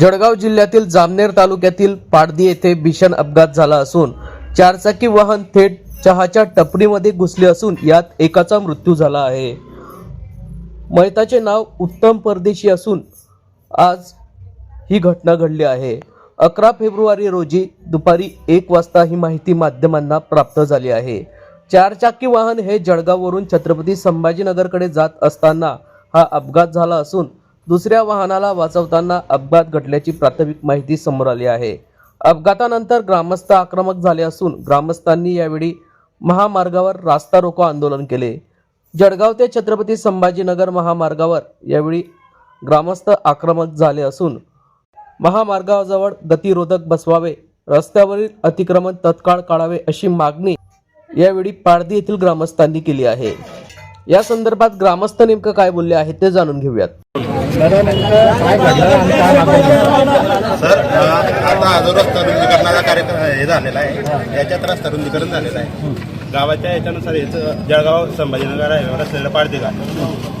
जळगाव जिल्ह्यातील जामनेर तालुक्यातील पाडदी येथे भीषण अपघात झाला असून चारचाकी वाहन थेट चहाच्या टपरीमध्ये घुसले असून यात एकाचा मृत्यू झाला आहे. मयताचे नाव उत्तम परदेशी असून आज ही घटना घडली आहे. अकरा फेब्रुवारी रोजी दुपारी एक वाजता ही माहिती माध्यमांना प्राप्त झाली आहे. चारचाकी वाहन हे जळगाववरून छत्रपती संभाजीनगरकडे जात असताना हा अपघात झाला असून दुसऱ्या वाहनाला वाचवताना अपघात घडल्याची प्राथमिक माहिती समोर आली आहे. अपघातानंतर ग्रामस्थ आक्रमक झाले असून ग्रामस्थांनी यावेळी महामार्गावर रास्ता रोको आंदोलन केले. जळगाव ते छत्रपती संभाजीनगर महामार्गावर यावेळी ग्रामस्थ आक्रमक झाले असून महामार्गाजवळ गतिरोधक बसवावे रस्त्यावरील अतिक्रमण तत्काळ काढावे अशी मागणी यावेळी पारधी येथील ग्रामस्थांनी केली आहे. या संदर्भात ग्रामस्थ नेमकं काय बोलले आहेत ते जाणून घेऊयात. सर आता हा जो रस्ता रुंदीकरणाचा कार्यक्रम हे झालेला आहे. याच्यात रस्ता रुंदीकरण झालेलं आहे. गावाच्या याच्यानुसार याचं जळगाव संभाजीनगर आहे रस्त्याला पाडते का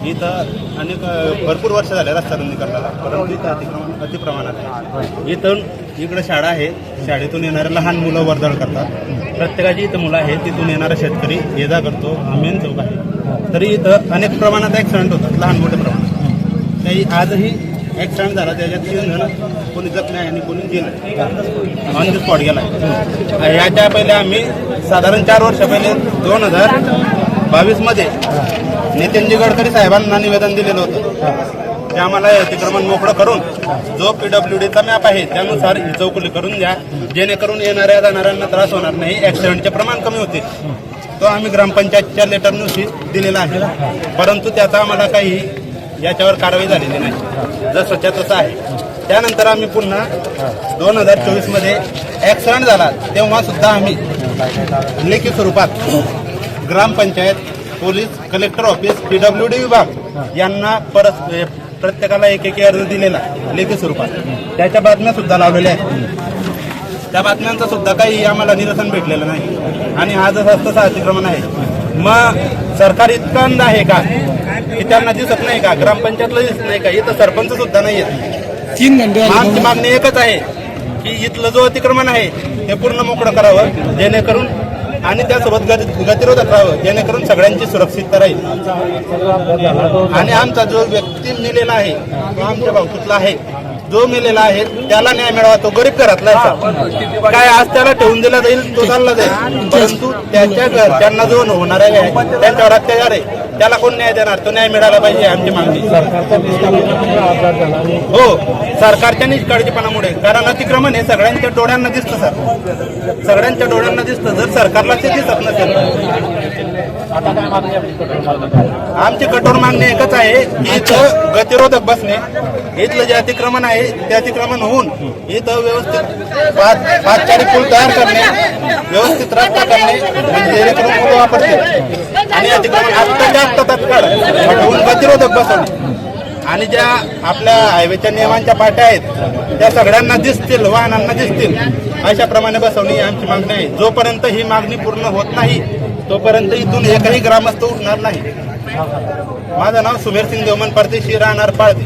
इथं अनेक भरपूर वर्ष झाले रस्ता रुंदीकरणाला परंतु इथं अतिक्रमण अतिप्रमाणात आहे. इथून इकडे शाळा आहे. शाळेतून येणारे लहान मुलं वर्दळ करतात. प्रत्येकाची इथं मुलं आहेत तिथून येणारा शेतकरी ये जा करतो मेन चौक आहे. तरी इथं अनेक प्रमाणात ॲक्सिडेंट होतात लहान मोठ्या प्रमाणात. काही आजही ॲक्सिडेंट झाला त्याच्यात तीन जण कोणी जखमी आहे आणि कोणी गेलं. ऑन द स्पॉट गेला याच्या पहिले आम्ही साधारण चार वर्षा पहिले दोन हजार बावीसमध्ये नितीनजी गडकरी साहेबांना निवेदन दिलेलं होतं. ते आम्हाला हे अतिक्रमण मोकळं करून जो पीडब्ल्यू डीचा मॅप आहे त्यानुसार ही चौकली करून द्या. जेणेकरून येणाऱ्या जाणाऱ्यांना त्रास होणार नाही. ऍक्सिडेंटचे प्रमाण कमी होते तो आम्ही ग्रामपंचायतच्या लेटरनुसार दिलेला आहे. परंतु त्याचा आम्हाला काही याच्यावर कारवाई झालेली नाही. जसंच्या तसं आहे. त्यानंतर आम्ही पुन्हा दोन हजार चोवीसमध्ये ॲक्सिडेंट झाला तेव्हा सुद्धा आम्ही लेखी स्वरूपात gram panchayat police collector office PW D विभाग यांना परत प्रत्येकाला एक एक अर्ज दिलेला लेखी स्वरूपात. त्याच्या बातम्या सुद्धा लावलेल्या आहेत. त्या बातम्यांचं सुद्धा काही आम्हाला निरसन भेटलेलं नाही. आणि हा जसा तसा अतिक्रमण आहे मग सरकार इतकं आहे का? की त्यांना दिसत नाही का? ग्रामपंचायतला दिसत नाही का? इथं सरपंच सुद्धा नाही आहेत. तीन घंटे आमची मागणी एकच आहे की इथलं जो अतिक्रमण आहे हे पूर्ण मोकळं करावं जेणेकरून आणि त्यासोबत गति- गतिरोधक राहावं जेणेकरून सगळ्यांची सुरक्षितता राहील. आणि आमचा जो व्यक्ती मेलेला आहे तो आमच्या भावकीतला आहे. जो मेलेला आहे त्याला न्याय मिळावा तो गरीब घरातला आहे. काय आज त्याला ठेवून दिला जाईल तो चालला जाईल. परंतु त्याच्या घरच्यांना जो होणार आहे त्यांच्यावर अत्याचार आहे. त्याला कोण न्याय देणार? तो न्याय मिळाला पाहिजे आमची मागणी. हो सरकारच्या निष्काळजीपणामुळे. कारण अतिक्रमण हे सगळ्यांच्या डोळ्यांना दिसतं सर. सगळ्यांच्या डोळ्यांना दिसतं. जर सरकारला ते दिसत नसेल. आमची कठोर मागणी एकच आहे की इथं गतिरोधक बसणे. इथलं जे अतिक्रमण आहे ते अतिक्रमण होऊन इथं व्यवस्थित पाच चारी पूल तयार करणे व्यवस्थित रस्ता करणे म्हणजे जेणेकरून वापरते आणि अतिक्रमण आत्ता जास्त तत्काळ हटवून प्रतिरोधक बसवणे आणि ज्या आपल्या हायवेच्या नियमांच्या पाट्या आहेत त्या सगळ्यांना दिसतील वाहनांना दिसतील अशा प्रमाणे बसवणे ही आमची मागणी आहे. जोपर्यंत ही मागणी पूर्ण होत नाही तोपर्यंत इथून एकही ग्रामस्थ उठणार नाही. माझं नाव सुमेर सिंग देवमन परदेशी राहणार पाळते